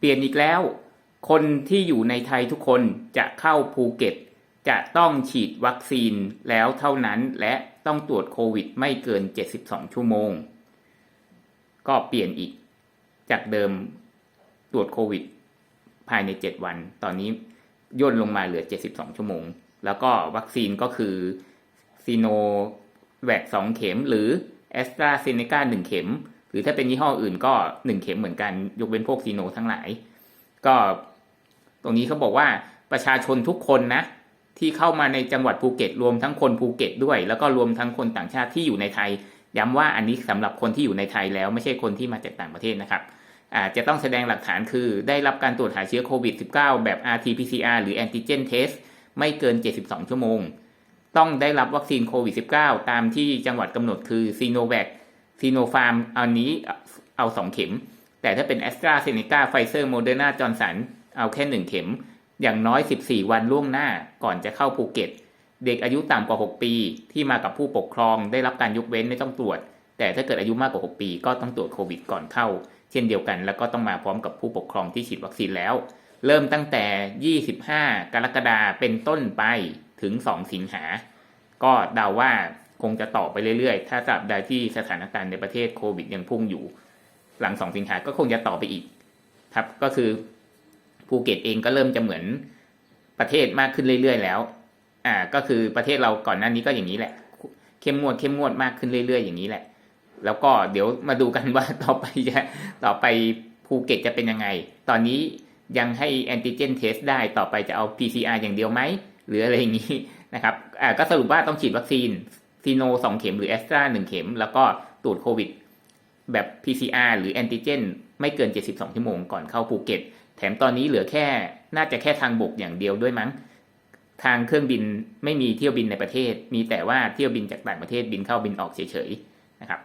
เปลี่ยนอีกแล้ว คนที่อยู่ในไทยทุกคนจะเข้าภูเก็ต จะต้องฉีดวัคซีนแล้วเท่านั้นและต้องตรวจโควิดไม่เกิน 72 ชั่วโมง ก็เปลี่ยนอีก จากเดิมตรวจโควิด ภายใน 7 วัน ตอนนี้ย่นลงมาเหลือ 72 ชั่วโมง แล้วก็วัคซีนก็คือซีโนแวคสองเข็มหรือแอสตราเซเนกาหนึ่งเข็ม หรือถ้าเป็นยี่ห้ออื่นก็1เข็มเหมือนกันยกเว้นพวกซีโนทั้งหลาย ก็ตรงนี้เขาบอกว่าประชาชนทุกคนนะ ที่เข้ามาในจังหวัดภูเก็ตรวมทั้งคนภูเก็ตด้วย แล้วก็รวมทั้งคนต่างชาติที่อยู่ในไทย ย้ำว่าอันนี้สำหรับคนที่อยู่ในไทยแล้วไม่ใช่คนที่มาจากต่างประเทศนะครับอาจะต้องแสดงหลักฐานคือ ได้รับการตรวจหาเชื้อโควิด -19 แบบ rt-pcr หรือ antigen test ไม่เกิน 72 ชั่วโมง ต้องได้รับวัคซีนโควิด -19 ตามที่จังหวัดกำหนดคือซีโนแวค ซีโนฟาร์มเอันนี้เอา2เข็ม แต่ถ้าเป็นแอสตราเซเนกาไฟเซอร์โมเดอร์นาจอร์นสันเอาแค่1เข็ม อย่างน้อย 14 วันล่วงหน้าก่อนจะเข้าภูเก็ต เด็กอายุต่ำกว่า 6 ปี ที่มากับผู้ปกครองได้รับการยกเว้นไม่ต้องตรวจ แต่ถ้าเกิดอายุมากกว่า 6 ปี ก็ต้องตรวจโควิดก่อนเข้า เช่นเดียวกัน แล้วก็ต้องมาพร้อมกับผู้ปกครองที่ฉีดวัคซีนแล้ว เริ่มตั้งแต่ 25 กรกฎาเป็นต้นไปถึง 2 สิงหา ก็เดาว่า คงจะต่อไปเรื่อยๆ ถ้าตราบใดที่สถานการณ์ในประเทศโควิดยังพุ่งอยู่ หลัง2สิงหาก็คงจะต่อไปอีก ครับก็คือภูเก็ตเองก็เริ่มจะเหมือนประเทศมากขึ้นเรื่อยๆ แล้ว อ่าก็คือประเทศเราก่อนหน้านี้ก็อย่างนี้แหละ เข้มงวดเข้มงวดมากขึ้นเรื่อยๆ อย่างนี้แหละ แล้วก็เดี๋ยวมาดูกันว่าต่อไปจะต่อไปภูเก็ตจะเป็นยังไง ตอนนี้ยังให้แอนติเจนเทสได้ต่อไปจะเอา PCR อย่างเดียวไหมหรืออะไรอย่างนี้นะครับ อ่าก็สรุปว่าต้องฉีดวัคซีน ซีโนสองเข็มหรือแอสตราหนึ่งเข็ม แล้วก็ตรวจโควิด แบบ PCR หรือแอนติเจนไม่เกิน 72 ชั่วโมงก่อนเข้าภูเก็ต แถมตอนนี้เหลือแค่น่าจะแค่ทางบกอย่างเดียวด้วยมั้ง ทางเครื่องบินไม่มีเที่ยวบินในประเทศ มีแต่ว่าเที่ยวบินจากต่างประเทศบินเข้าบินออกเฉยๆนะครับ